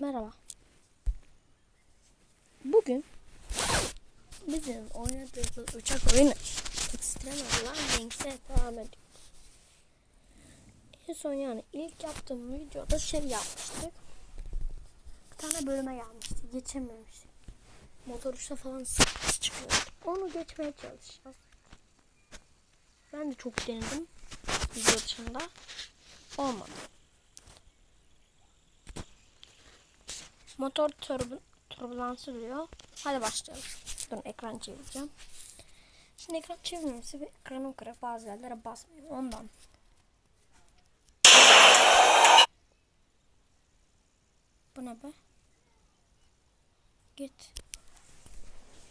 merhaba. Bugün bizim oynadığımız uçak oyunu Extreme Landings'e devam ediyor. En son yani ilk yaptığım videoda şey yapmıştık. Bir tane bölüme gelmişti. Geçememiştik. Motor uçta falan sıkıntı çıkıyordu. Onu geçmeye çalışacağız. Ben de çok denedim. Video dışında. Olmadı. Motor turb turbulansı diyor. Hadi başlayalım. Dur ekran çevireceğim. Şimdi ekran çevirmemesi ve ekranım kırık bazı yerlere basmıyor. Ondan. Bu ne be? Git.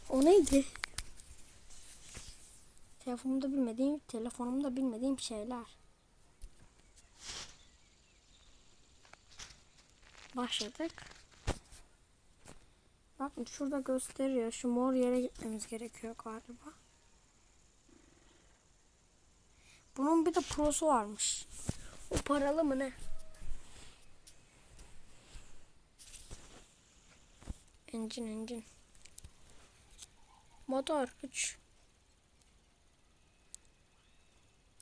O neydi? Telefonumda bilmediğim, telefonumda bilmediğim şeyler. Başladık. Bakın şurada gösteriyor. Şu mor yere gitmemiz gerekiyor galiba. Bunun bir de prosu varmış. O paralı mı ne? Engine engine. Motor 3.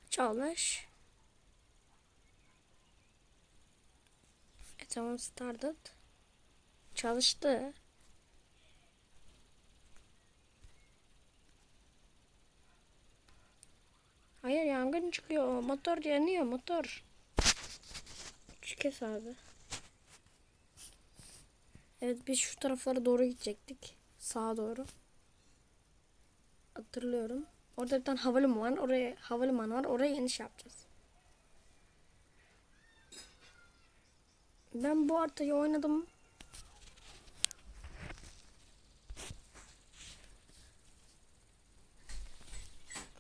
Çalış. E tamam started. Çalıştı. Hayır yangın çıkıyor. Motor yanıyor motor. Üç kez abi. Evet biz şu taraflara doğru gidecektik. Sağa doğru. Hatırlıyorum. Orada bir tane havalimanı var. Oraya havalimanı var. Oraya iniş yapacağız. Ben bu haritayı oynadım.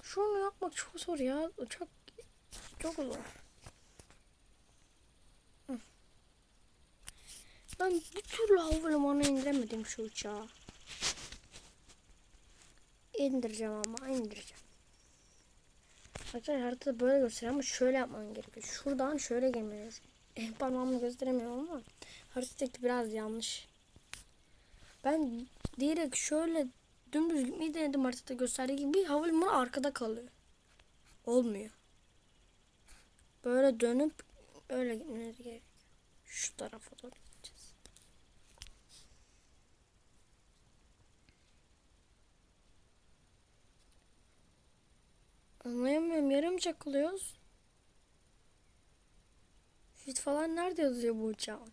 Şunu yapmak çok zor ya. Çok çok zor. Ben bir türlü havalimanına indiremedim şu uçağı. İndireceğim ama indireceğim. Arkadaşlar haritada böyle gösteriyor ama şöyle yapman gerekiyor. Şuradan şöyle girmeniz. Eh, parmağımla gösteremiyorum ama haritadaki biraz yanlış. Ben direkt şöyle dümdüz gitmeyi denedim haritada gösterdiği gibi havalimanı arkada kalıyor. Olmuyor. Böyle dönüp öyle gitmeniz gerekiyor. Şu tarafa doğru gideceğiz. Anlayamıyorum. Yarım çakılıyoruz. Fit falan nerede yazıyor bu uçağın?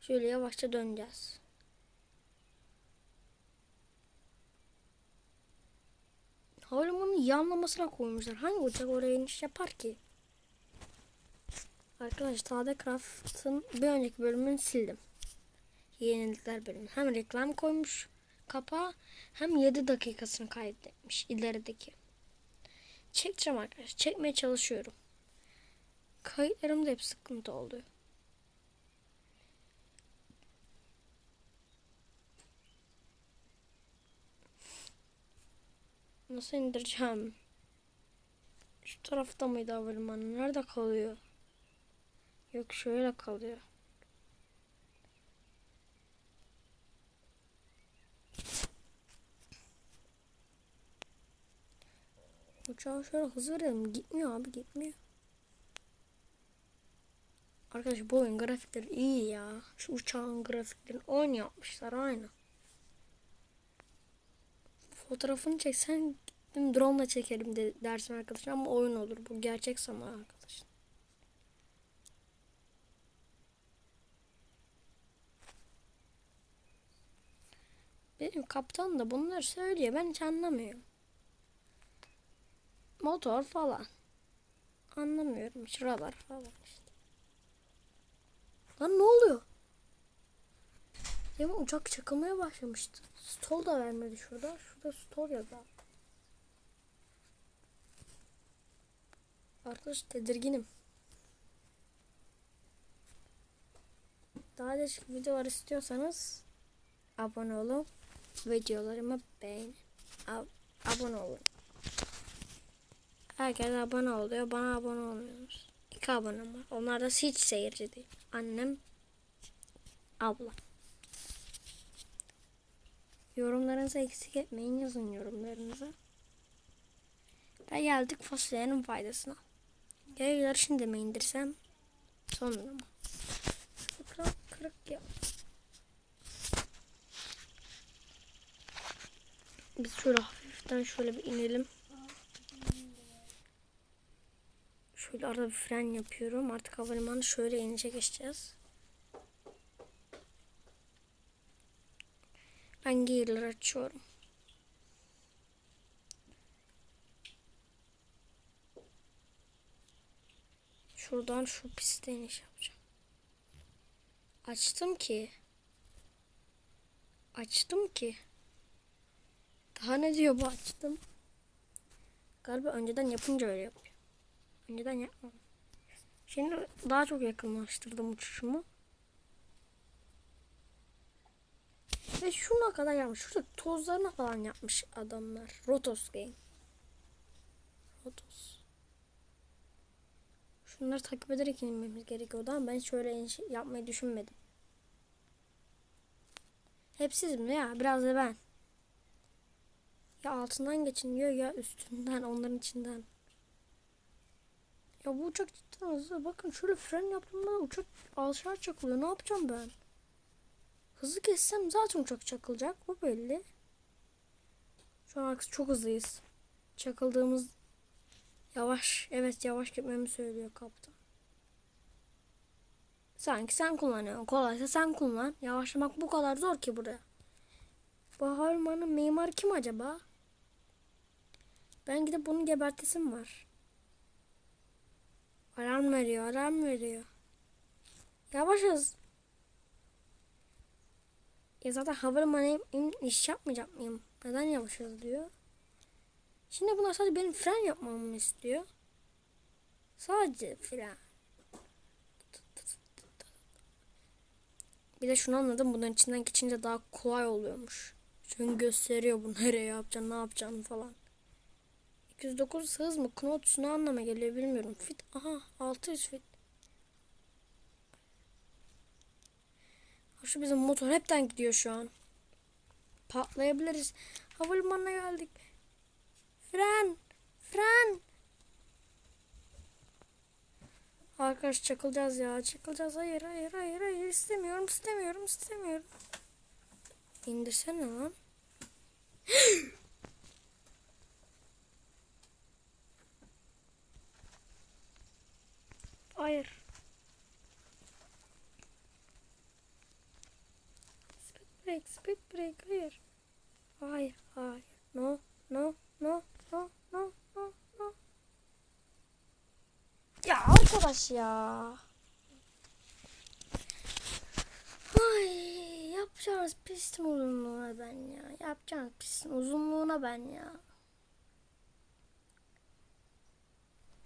Şöyle yavaşça döneceğiz. Havalimanının yanlamasına koymuşlar. Hangi uçak oraya iniş yapar ki? Arkadaşlar Tadecraft'ın bir önceki bölümünü sildim. Yenilikler bölümü. Hem reklam koymuş kapağı hem 7 dakikasını kaydetmiş ilerideki. Çekeceğim arkadaşlar. Çekmeye çalışıyorum. Kayıtlarımda hep sıkıntı oluyor. Nasıl indireceğim? Şu tarafta mıydı havalimanı? Nerede kalıyor? Yok şöyle kalıyor. Uçağa şöyle hız verelim. Gitmiyor abi gitmiyor. Arkadaş bu oyun grafikleri iyi ya. Şu uçağın grafiklerini oyun yapmışlar aynı. Fotoğrafını çeksen gittim drone ile çekelim de dersin arkadaşlar ama oyun olur bu gerçek zaman arkadaşlar. Benim kaptan da bunları söylüyor ben hiç anlamıyorum. Motor falan. Anlamıyorum hiç radar falan işte. Lan ne oluyor? Demin uçak çakılmaya başlamıştı. Stol da vermedi şurada. Şurada stol yazar. Arkadaş tedirginim. Daha değişik videolar istiyorsanız abone olun. Videolarımı beğenin. Ab abone olun. Herkes abone oluyor. Bana abone olmuyorsunuz. İki abonem var. Onlar da hiç seyirci değil. Annem, abla. Yorumlarınızı eksik etmeyin. Yazın yorumlarınızı. Ve geldik fasulyenin faydasına. Yayları şimdi mi indirsem? Sonra mı? Kırık kırık ya. Biz şöyle hafiften şöyle bir inelim. Şöyle arada bir fren yapıyorum. Artık havalimanı şöyle inişe geçeceğiz. Ben gear'ları açıyorum. Şuradan şu piste iniş yapacağım. Açtım ki. Açtım ki. Daha ne diyor bu açtım? Galiba önceden yapınca öyle yapıyor. Önceden yapmam. Şimdi daha çok yakınlaştırdım uçuşumu. Ve şuna kadar yapmış. Şurada tozlarına falan yapmış adamlar. Rotos Game. Rotos. Şunları takip ederek inmemiz gerekiyordu ama ben şöyle iniş yapmayı düşünmedim. Hep siz mi ya? Biraz da ben. Ya altından geçin diyor ya üstünden onların içinden. Ya bu uçak cidden hızlı. Bakın şöyle fren yaptığımda uçak aşağı çakılıyor. Ne yapacağım ben? Hızlı kessem zaten uçak çakılacak. O belli. Şu an çok hızlıyız. Çakıldığımız yavaş. Evet yavaş gitmemi söylüyor kaptan. Sanki sen kullanıyorsun. Kolaysa sen kullan. Yavaşlamak bu kadar zor ki buraya. Bu havalimanının mimarı kim acaba? Ben gidip bunu gebertesim var. Alarm veriyor, alarm veriyor. Yavaşız. Ya zaten havalimanı iş yapmayacak mıyım? Neden yavaşız diyor. Şimdi bunlar sadece benim fren yapmamı istiyor. Sadece fren. Bir de şunu anladım. Bunların içinden geçince daha kolay oluyormuş. Çünkü gösteriyor bu nereye yapacaksın, ne yapacaksın falan. 209 hız mı? Knots ne anlama geliyor bilmiyorum. Fit. Aha 600 fit. Şu bizim motor hepten gidiyor şu an. Patlayabiliriz. Havalimanına geldik. Fren. Fren. Arkadaş çakılacağız ya. Çakılacağız. Hayır hayır hayır hayır. istemiyorum istemiyorum istemiyorum. İndirsene lan. Hayır. Speed break, speed break. Hayır. Hayır, hayır. No, no, no, no, no, no, no. Ya arkadaş ya. Ay yapacağız pistin uzunluğuna ben ya. Yapacağız pistin uzunluğuna ben ya.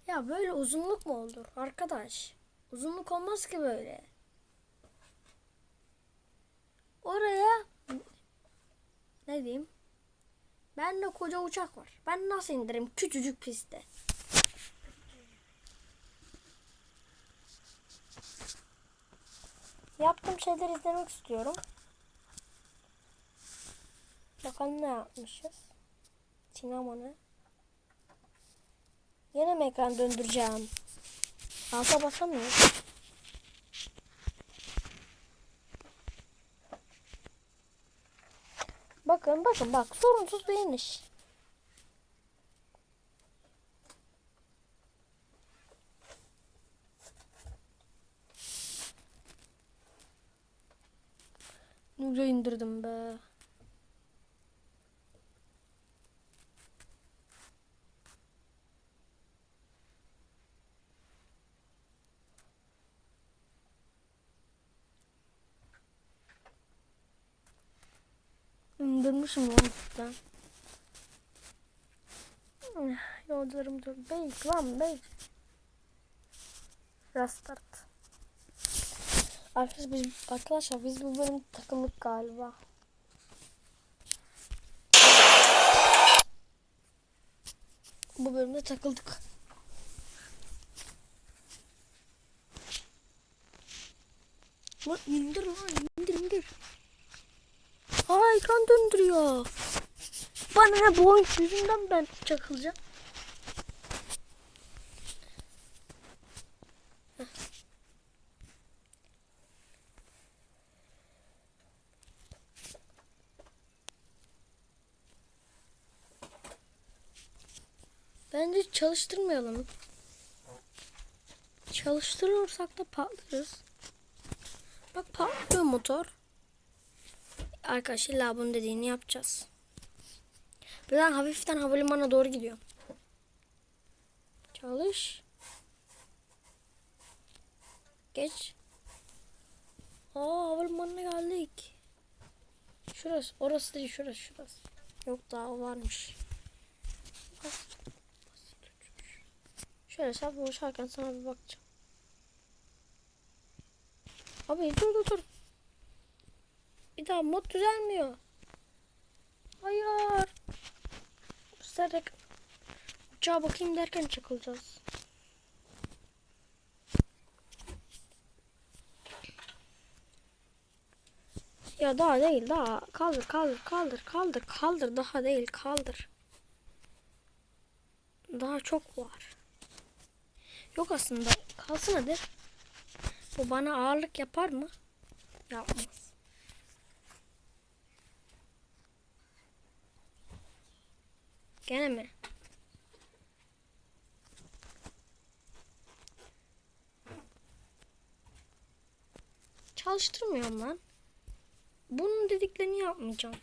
Ya böyle uzunluk mu olur arkadaş? Uzunluk olmaz ki böyle. Oraya ne diyeyim? Ben de koca uçak var. Ben nasıl indireyim küçücük pistte? Yaptığım şeyleri izlemek istiyorum. Bakalım ne yapmışız. Sinema ne? Yine mi ekran döndüreceğim? Alta basamıyorum. Bakın bakın bak sorunsuz bir iniş. Nurca indirdim Sıkılmışım eh, lan üstten. Yolcularım çok beyik lan beyik. Restart. Arkadaşlar biz, arkadaşlar biz bu bölüm takımlık galiba. Bu bölümde takıldık. Lan indir lan indir indir. Aa ekran döndürüyor. Bana ne bu oyun yüzünden ben çakılacağım. Bence çalıştırmayalım. Çalıştırırsak da patlarız. Bak patlıyor motor. Arkadaşlar illa bunun dediğini yapacağız. Birden hafiften havalimanına doğru gidiyor. Çalış. Geç. Aa havalimanına geldik. Şurası. Orası değil şurası şurası. Yok daha varmış. Şöyle sen boşarken sana bir bakacağım. Abi dur dur dur. Bir daha mod düzelmiyor. Hayır. De uçağa bakayım derken çakılacağız. Ya daha değil daha. Kaldır kaldır kaldır kaldır kaldır daha değil kaldır. Daha çok var. Yok aslında. Kalsın hadi. Bu bana ağırlık yapar mı? Yapmaz. Gene mi? Çalıştırmıyorum lan. Bunun dediklerini yapmayacağım.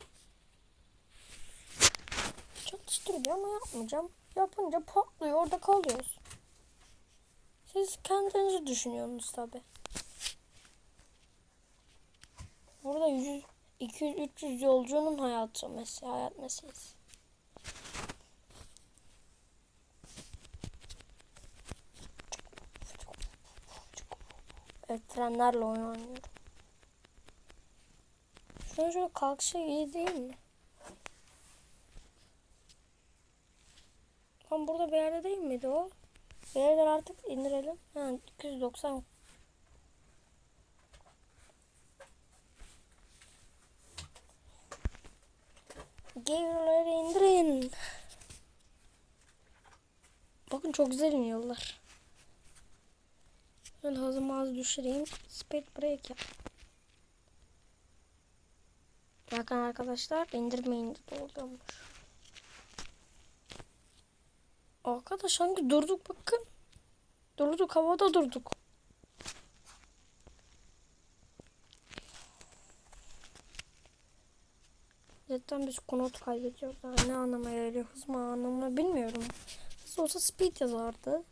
Çalıştırıyor ama yapmayacağım. Yapınca patlıyor orada kalıyoruz. Siz kendinizi düşünüyorsunuz tabi. Burada 100, 200, 300 yolcunun hayatı mesela hayat meselesi. Evet trenlerle oyun oynuyorum. Şöyle şöyle kalkışı iyi değil mi? Tam burada bir yerde değil miydi o? Beyler artık indirelim. Ha, 290 Gearları indirin. Bakın çok güzel iniyorlar. Ben hızımı az düşüreyim. Speed break yap. Bakın arkadaşlar indirmeyin doğruyormuş. Arkadaş hangi durduk bakın. Durduk havada durduk. Zaten biz konut kaybediyoruz. Ne anlamaya geliyor hız mı anlamına bilmiyorum. Nasıl olsa speed yazardı.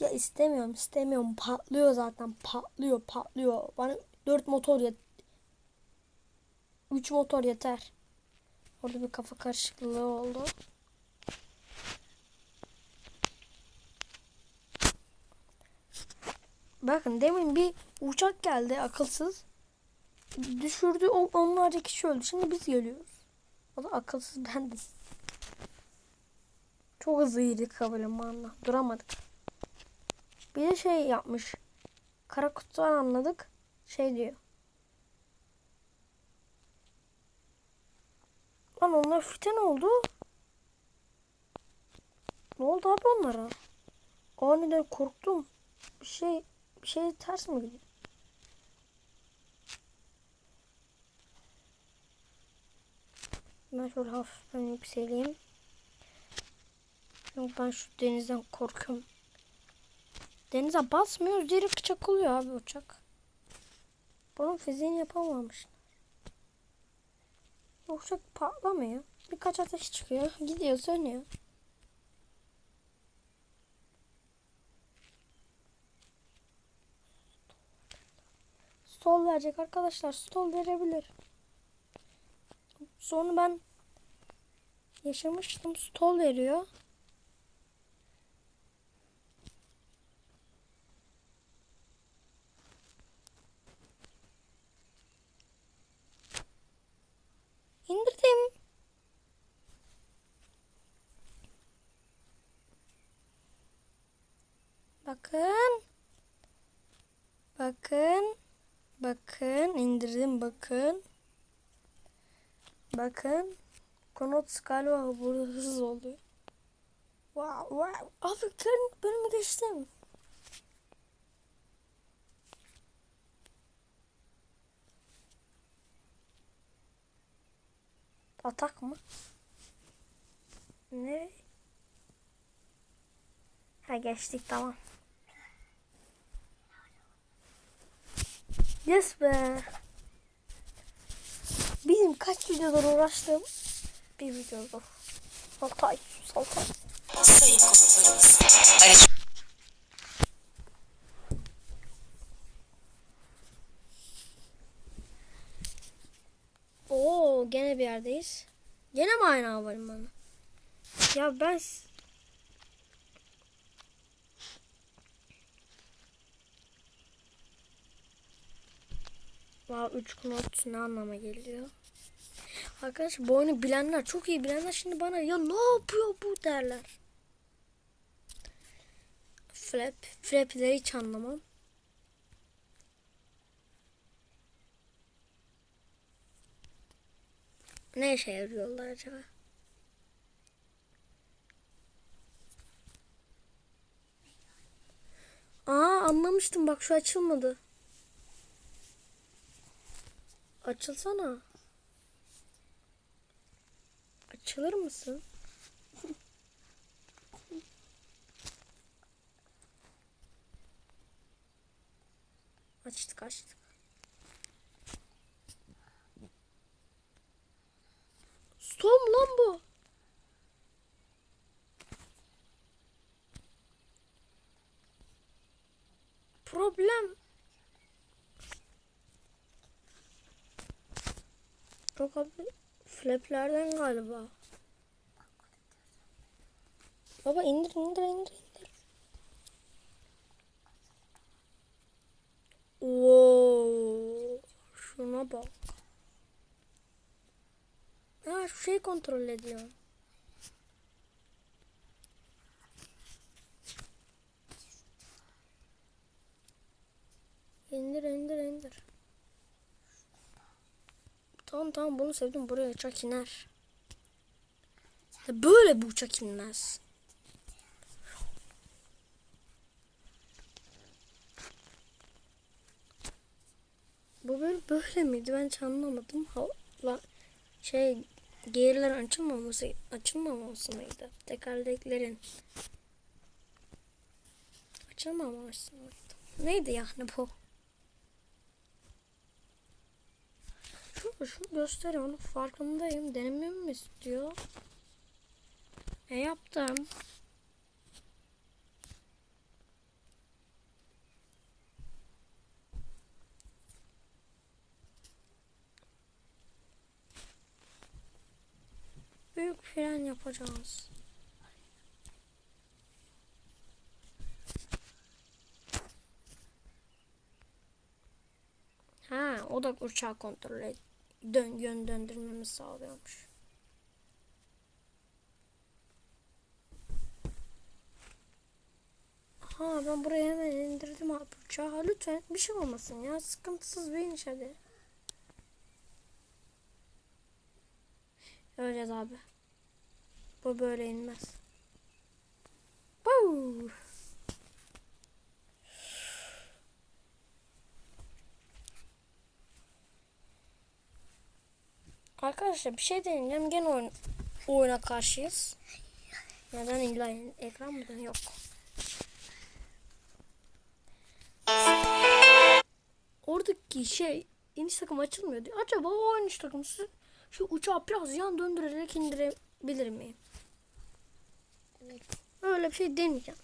Ya istemiyorum istemiyorum patlıyor zaten patlıyor patlıyor. Bana 4 motor yet 3 motor yeter. Orada bir kafa karışıklığı oldu. Bakın demin bir uçak geldi akılsız. Düşürdü onlarca kişi öldü. Şimdi biz geliyoruz. O da akılsız bendim. Çok hızlıydık havalimanına. Duramadık. Bir de şey yapmış. Kara kutudan anladık. Şey diyor. Lan onlar fiten oldu. Ne oldu abi onlara? Aniden korktum. Bir şey bir şey ters mi gidiyor? Ben şöyle hafiften yükseleyim. Yok ben şu denizden korkuyorum. Denize basmıyoruz direkt çakılıyor abi uçak. Bunun fiziğini yapamamışlar. Uçak patlamıyor. Birkaç ateş çıkıyor. Gidiyor sönüyor. Stol verecek arkadaşlar. Stol verebilir. Sonra ben yaşamıştım. Stol veriyor. İndirdim. Bakın. Bakın. Bakın indirdim bakın. Bakın. Konut galiba burada hızlı oluyor. Wow wow. Ben bölümü geçtim. Atak mı? Ne? Ha geçtik tamam. Yes be. Bizim kaç videolar uğraştığım bir videoda. Altay, Altay. Oo gene bir yerdeyiz. Gene mi aynı havalimanı? Ya ben Wow, üç knot ne anlama geliyor? Arkadaşlar bu oyunu bilenler, çok iyi bilenler şimdi bana ya ne yapıyor bu derler. Flap, flapleri hiç anlamam. Ne işe yarıyorlar acaba? Aa anlamıştım bak şu açılmadı. Açılsana. Açılır mısın? açtık açtık. Storm lan bu. Problem. Yok abi. Flaplerden galiba. Baba indir indir indir indir. Oo, şuna bak. Ha şu şeyi kontrol ediyor. İndir indir indir. Tamam tamam bunu sevdim. Buraya uçak iner. Böyle bu uçak inmez. Bu böyle böyle miydi? Ben hiç anlamadım. Ha, la, şey gerilerin açılmaması açılmaması mıydı? Tekerleklerin açılmaması mıydı? Neydi yani bu? Şu, şu gösteriyor onun farkındayım. Denememi mi istiyor? E yaptım. Fren yapacağız. Ha, o da uçağı kontrol et, dön, yön döndürmemi sağlıyormuş. Ha ben buraya hemen indirdim abi uçağı. Lütfen bir şey olmasın ya. Sıkıntısız bir iniş hadi. Öleceğiz abi. Bu böyle inmez. Woo! Arkadaşlar bir şey deneyeceğim. Gene oyun, oyuna karşıyız. Neden illa ekran mı? Yok. Oradaki şey iniş takım açılmıyor diyor. Acaba o iniş takımı şu uçağı biraz yan döndürerek indirebilir miyim? Evet. Öyle bir şey deneyeceğim.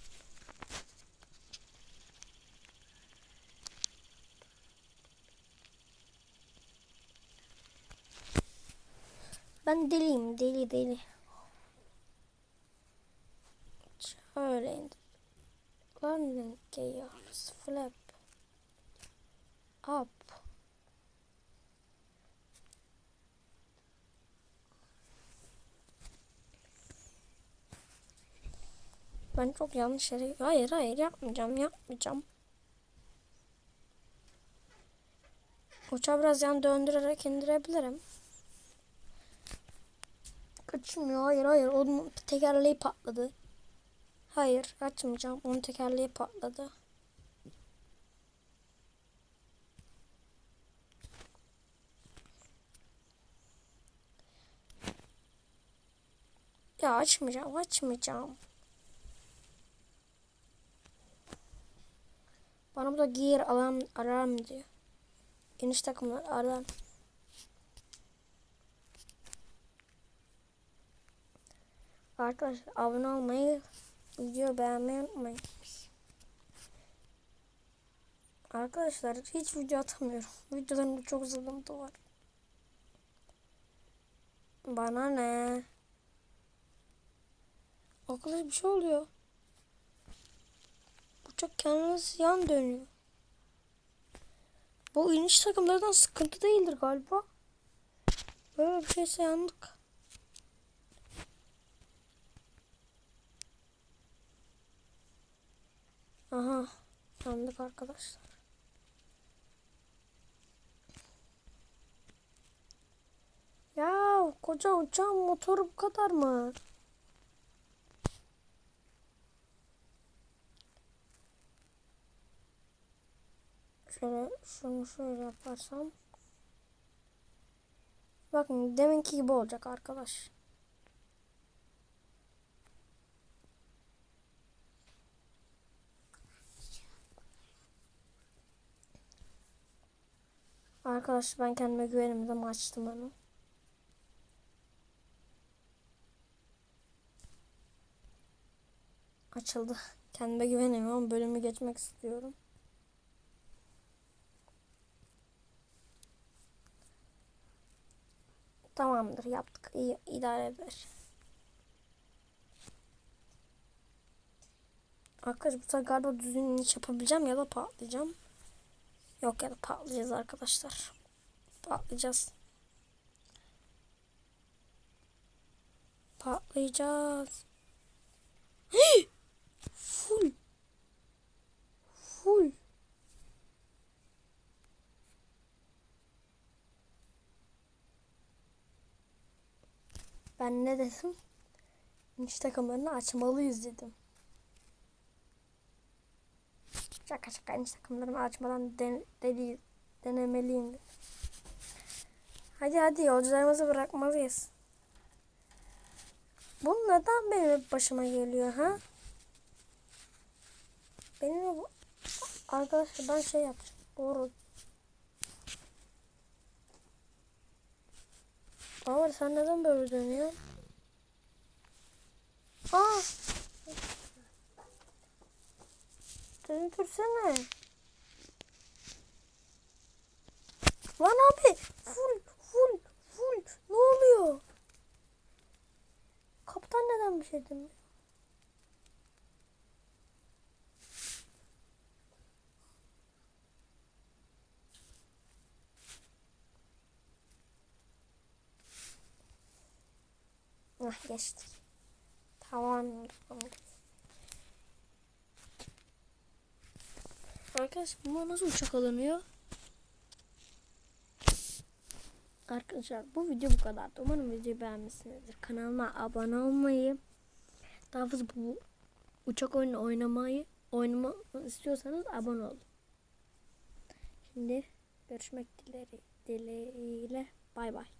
Ben deliyim deli deli. Şöyle indir. Landing gears flap up. Ben çok yanlış yere... Hayır hayır yapmayacağım yapmayacağım. Uçağı biraz yan döndürerek indirebilirim. Kaçmıyor. Hayır hayır. Onun tekerleği patladı. Hayır açmayacağım. Onun tekerleği patladı. Ya açmayacağım. Açmayacağım. Da gear alarm, alarm diyor. Geniş takımlar alarm. Arkadaşlar abone olmayı, video beğenmeyi unutmayın. Arkadaşlar hiç video atamıyorum. Videolarımda çok sıkıntı var. Bana ne? Arkadaş bir şey oluyor. Uçak kendisi yan dönüyor. Bu iniş takımlardan sıkıntı değildir galiba. Böyle bir şeyse yandık. Aha yandık arkadaşlar. Ya koca uçağın motoru bu kadar mı? Şöyle şunu şöyle yaparsam. Bakın deminki gibi olacak arkadaş. Arkadaşlar ben kendime güvenimden açtım onu. Açıldı. Kendime güvenemiyorum. Bölümü geçmek istiyorum. Tamamdır yaptık. İyi idare eder. Arkadaşlar bu sefer galiba düzgün iniş yapabileceğim ya da patlayacağım. Yok ya da patlayacağız arkadaşlar. Patlayacağız. Patlayacağız. Full. Full. Ben ne dedim? İniş takımlarını açmalıyız dedim. Şaka şaka iniş takımlarını açmadan den dedi, denemeliyim. dedim. Hadi hadi yolcularımızı bırakmalıyız. Bu neden benim başıma geliyor ha? Benim. Arkadaşlar ben şey yapacağım. Doğru. Baba sen neden böyle dönüyorsun? Aa! Döndürsene. Lan abi full full full ne oluyor? Kaptan neden bir şey demiyor? Ah geçtik. Tamam. tamam. Arkadaşlar bu nasıl uçak alınıyor? Arkadaşlar bu video bu kadardı. Umarım videoyu beğenmişsinizdir. Kanalıma abone olmayı, daha fazla bu uçak oyunu oynamayı oynama istiyorsanız abone olun. Şimdi görüşmek dileğiyle. Bay bay.